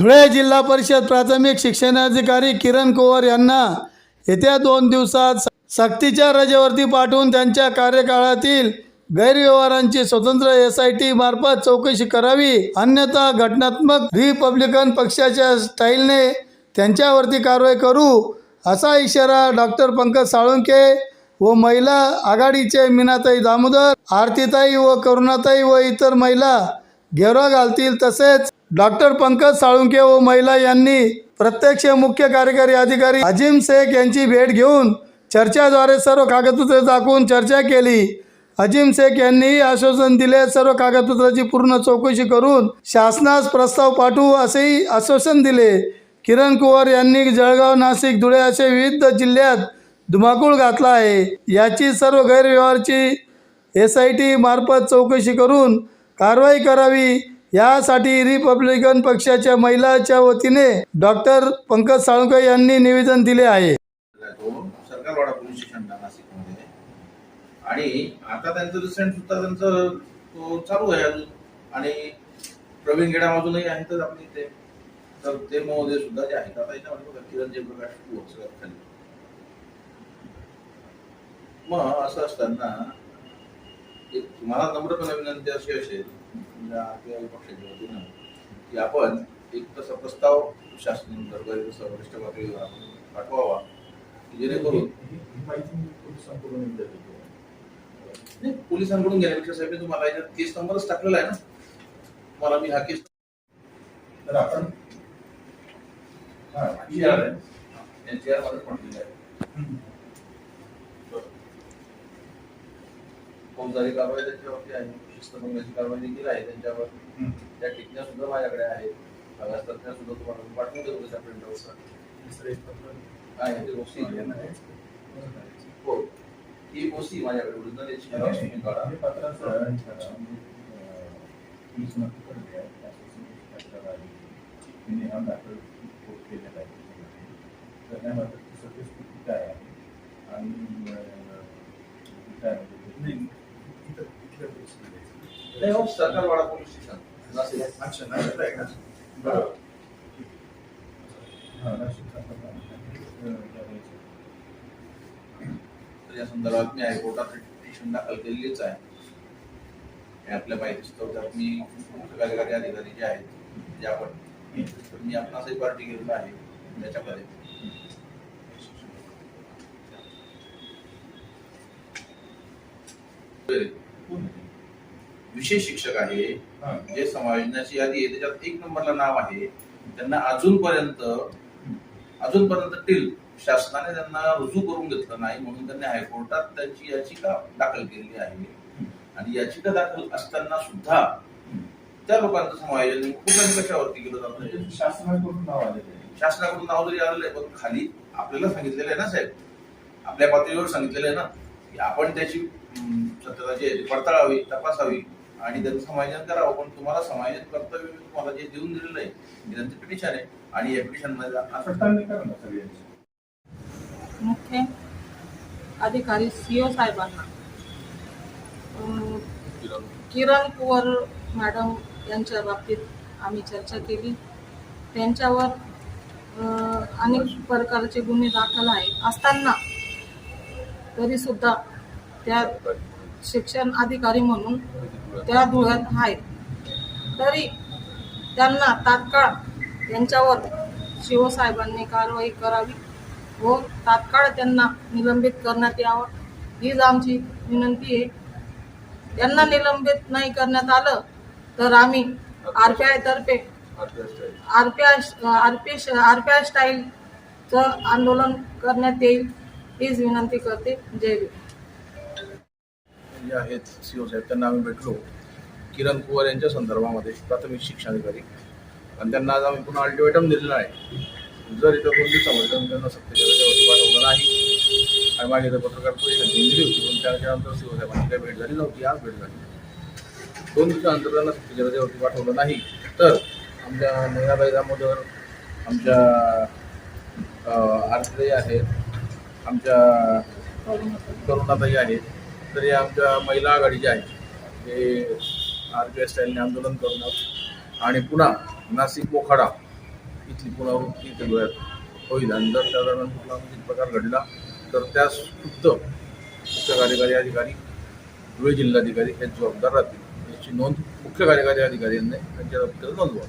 धुळे जिल्हा परिषद प्राथमिक शिक्षणाधिकारी किरण कुवर यांना येत्या दोन दिवसात सक्तीच्या रजेवरती पाठवून त्यांच्या कार्यकाळातील गैरव्यवहारांची स्वतंत्र एस आय टी मार्फत चौकशी करावी. अन्यथा घटनात्मक रिपब्लिकन पक्षाच्या स्टाईलने त्यांच्यावरती कारवाई करू असा इशारा डॉक्टर पंकज साळुंके व महिला आघाडीचे मीनाताई दामोदर आरतीताई व करुणाताई व इतर महिला घेरा घालतील तसेच डॉक्टर पंकज साळुंके व महिला यांनी प्रत्यक्ष मुख्य कार्यकारी अधिकारी अजिम शेख यांची भेट घेऊन चर्चाद्वारे सर्व कागदपत्रे दाखवून चर्चा केली. अजिम शेख यांनीही आश्वासन दिले सर्व कागदपत्राची पूर्ण चौकशी करून शासनास प्रस्ताव पाठवू असेही आश्वासन दिले. किरण कुवर यांनी जळगाव नाशिक धुळे असे विविध जिल्ह्यात धुमाकूळ घातला आहे. याची सर्व गैरव्यवहारची एस आय टी मार्फत चौकशी करून कारवाई करावी. यासाठी रिपब्लिकन पक्षाच्या महिलाच्या वतीने डॉक्टर पंकज साळुंके यांनी निवेदन दिले आहे. तो सरकारवाडा आणि आता त्यांचं रिसेंट सुद्धा त्यांचं चालू आहे अजून. आणि प्रवीण गेडा अजूनही आहेतच आपल्या इथे. तर ते महोदय सुद्धा जे आहेत आता याच्यामध्ये बघा किरण जयप्रकाश सगळ्यात खाली. मग असं असताना एक मला नम्रपणे विनंती अशी असेल आरपीआय पक्षाच्या वतीनं की आपण एक तसा प्रस्ताव शासन दरबारी तसा वरिष्ठ पातळीवर पाठवावा की जेणेकरून नाही पोलिसांकडून घेण्यापेक्षा साहेब मी तुम्हाला याच्यात केस नंबरच टाकलेला आहे ना. तुम्हाला मी हा केस तर आपण हा, NCR आहे. NCR मध्ये पण दिला आहे. फौजदारी कारवाई त्यांच्यावरती आहे? शिस्तभंगाची कारवाई देखील आहे. त्यांच्यावर. त्या टिकण्या सुद्धा माझ्याकडे आहेत. सगळ्या तज्ञ सुद्धा तुम्हाला मी पाठवून देतो त्या प्रिंटआउटचा दुसरं एक पत्र काय आहे ते ओसी हो. ही ओसी माझ्याकडे ओरिजिनल याची तुम्ही काढा. हे पत्राचं अं, वीस नंतर पडले आहे. त्यापासून तक्रार आली. तिने हा दाखल कोर्ट केलेला आहे त्याच्यामध्ये. तर त्याबाबतची सद्यस्थिती काय आहे आणि अं, काय म्हणजे नाही हो सरकारवाडा पोलीस स्टेशन नाशिक अच्छा नाशिकला आहे का? बरं. हा, या संदर्भात मी हायकोर्टात पिटिशन दाखल केलेलीच आहे हे आपल्या माहिती त्यात मी मुख्य कार्यकारी अधिकारी जे आहेत जे आपण मी आपणासही पार्टी केलेला आहे त्याच्यामध्ये विशेष शिक्षक आहे. हा. जे समायोजनाची यादी आहे त्याच्यात एक नंबरला नाव आहे. त्यांना अजूनपर्यंत अजूनपर्यंत टील शासनाने त्यांना रुजू करून घेतलं नाही म्हणून त्यांनी हायकोर्टात त्यांची याचिका दाखल केलेली आहे. आणि याचिका दाखल असताना सुद्धा त्या लोकांचं समायोजन कुठल्याही कशावरती केलं जातं? म्हणजे शासनाकडून नाव आलेलं आहे. शासनाकडून नाव जरी आलेलं आहे पण खाली आपल्याला सांगितलेलं आहे ना साहेब? आपल्या पातळीवर सांगितलेलं आहे ना की आपण त्याची अं, सत्यता जी आहे ती पडताळावी तपासावी आणि त्याचं समायोजन करावं. पण तुम्हाला समायोजन कर्तव्य मी तुम्हाला जे देऊन दिलेलं आहे हे त्यांचं पिटिशन आहे आणि या पिटिशनमध्ये मुख्य अधिकारी सीओ साहेबांना. किरण कुवर मॅडम यांच्या बाबतीत आम्ही चर्चा केली. त्यांच्यावर अं, अनेक प्रकारचे गुन्हे दाखल आहे असताना तरीसुद्धा त्या शिक्षण अधिकारी म्हणून त्या धुळ्यात आहेत. तरी त्यांना तात्काळ यांच्यावर शिवसाहेबांनी कारवाई करावी व तात्काळ त्यांना निलंबित करण्यात यावं. हीच आमची विनंती आहे. त्यांना निलंबित नाही करण्यात आलं तर आम्ही R P आयतर्फे R P I R P R P I स्टाईलचं आंदोलन करण्यात येईल. हीच विनंती करते. जय जे आहेत सीओ साहेब त्यांना आम्ही भेटलो. किरण कुवर यांच्या संदर्भामध्ये प्राथमिक शिक्षणाधिकारी. आणि त्यांना आज आम्ही पुन्हा अल्टिमेटम दिलेला आहे. जर इथं कोणती समजलं त्यांना सत्तेच्यावरती पाठवलं नाही आणि मागे इथं पत्रकार परिषद दिली होती पण त्याच्यानंतर सीओ साहेबांची काही भेट झाली नव्हती आज भेट झाली. दोन दिवसानंतर त्यांना सत्तेच्यावरती पाठवलं नाही. तर आमच्या नैनाबाई दामोदर आमच्या आरतीताई आहेत आमच्या करुणाताई आहेत तर या आमच्या महिला आघाडीच्या आहेत ते आर पी एस स्टाईलने आंदोलन करणार. आणि पुन्हा नाशिक मोखाडा इथली पुनरावृत्ती इथे होईल. आणि जर त्या दरम्यान कुठला प्रकार घडला तर त्यास खुद्द मुख्य कार्यकारी अधिकारी धुळे जिल्हाधिकारी हे जबाबदार राहतील. याची नोंद मुख्य कार्यकारी अधिकारी यांनी त्यांच्या दप्तरात नोंदवा